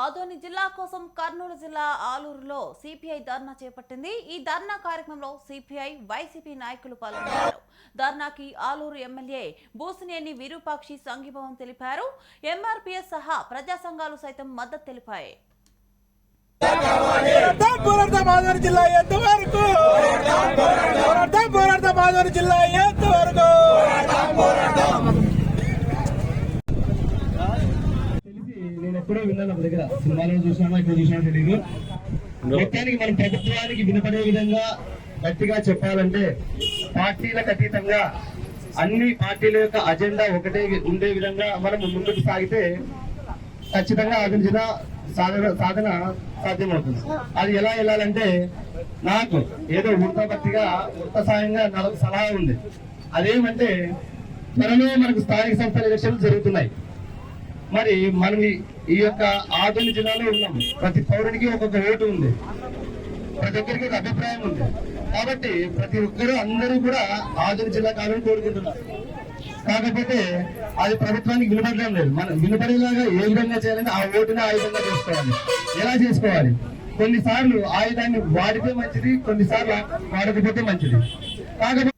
ఆదోని జిల్లా కోసం కర్నూలు జిల్లా ఆలూరులో సిపిఐ ధర్నా చేపట్టింది. ఈ ధర్నా కార్యక్రమంలో సిపిఐ వైసీపీ నాయకులు పాల్గొన్నారు. ధర్నాకి ఆలూరు ఎమ్మెల్యే బూసినేని విరూపాక్షి సంఘీభావం తెలిపారు. ఎంఆర్పీఎస్ సహా ప్రజా సంఘాలు సైతం మద్దతు తెలిపాయి. పోరాడతాం పోరాడతాం ఆదోని జిల్లా ఎంతవరకు పోరాడతాం పోరాడతాం ఆదోని జిల్లా ఎంతవరకు తెలిసి నేను ఎప్పుడో విన్నాను ఒక దగ్గర సినిమాలో చూసినా ఇక్కడ చూసినా తెలియదు మొత్తానికి మన ప్రభుత్వానికి వినపడే విధంగా గట్టిగా చెప్పాలంటే పార్టీలకు అతీతంగా అన్ని పార్టీల యొక్క అజెండా ఒకటే ఉండే విధంగా మనం ముందుకు సాగితే ఖచ్చితంగా అభివృద్ధి సాధన సాధన సాధ్యమవుతుంది. అది ఎలా వెళ్ళాలంటే నాకు ఏదో వృత్తపత్తిగా వృత్త సాయంగా నాకు సలహా ఉంది. అదేమంటే త్వరలో మనకు స్థానిక సంస్థల ఎలక్షన్లు జరుగుతున్నాయి. మరి మనం ఈ- యొక్క ఆధునిక జిల్లాలో ఉన్నాం. ప్రతి పౌరుడికి ఒక్కొక్క ఓటు ఉంది. ప్రతి ఒక్కరికి ఒక అభిప్రాయం ఉంది. కాబట్టి ప్రతి ఒక్కరు అందరూ కూడా ఆధునిక జిల్లా కావాలని కోరుకుంటున్నారు. కాకపోతే అది ప్రభుత్వానికి వినపడడం లేదు. మనం వినపడేలాగా ఏ విధంగా చేయాలంటే ఆ ఓటుని ఆ విధంగా చేసుకోవాలి. ఎలా చేసుకోవాలి? కొన్నిసార్లు ఆయుధాన్ని వాడితే మంచిది కొన్నిసార్లు వాడకపోతే మంచిది. కాకపోతే